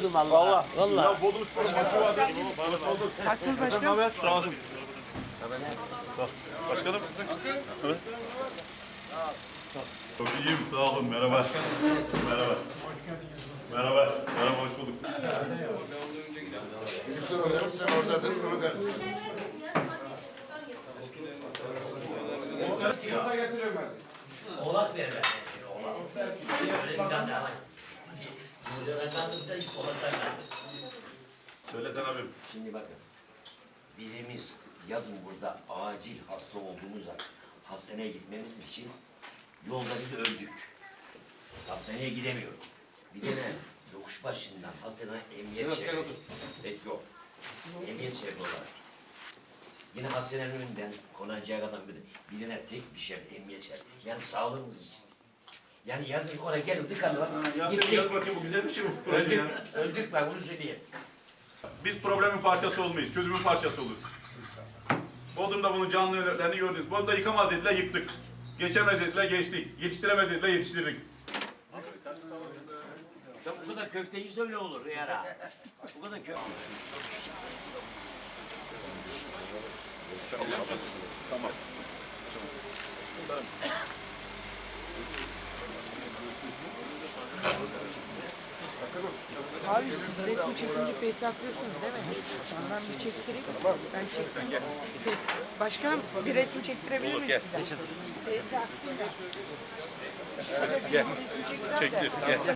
bilmiyordum vallahi. Valla. Vallahi. Ya Bodrum Spor maçı vardı. Hoş bulduk. Nasıl başkan? Evet, sağ olun. Sağ ol. Başkanım. Evet. Çok iyiyim, sağ olun. Merhaba. Merhaba. Merhaba. Merhaba, hoş bulduk. Sen oradaydın onu gör. Oğlak ver ben oğlak. Oğlak. Söyle sen abim. Şimdi bakın, bizimiz yazın burada acil hasta olduğumuz an hastaneye gitmemiz için yolda biz öldük. Hastaneye gidemiyorum. Bir de ne? Yokuş başından hastaneye emniyet şehri. Evet yok. Emniyet olarak. Yine hastanenin önünden konacağı adam bir de birine tek bir şey emniyet şehri. Yani sağlığımız için. Yani yazın oraya gelip tıkandılar. Ya sen yaz bakayım bu güzel bir şey mi? bu proje Öldük, ya? öldük ben bunu söyleyeyim. Biz problemin parçası olmayız, çözümün parçası oluruz. Bodrum'da bunun canlı örneklerini gördünüz. Bodrum'da yıkamaz dediler, yıktık. Geçemez dediler, geçtik. Yetiştiremez dediler, yetiştirdik. Ya bu kadar köfteyi öyle olur yara. Bu kadar köfte. Abi siz resmi çekince face atıyorsunuz değil mi? Ben bir çektireyim. Ben çektim. Face- Başkanım bir resim çektirebilir miyim sizden? Face attım da. Şöyle bir resim çektirelim de. Gel.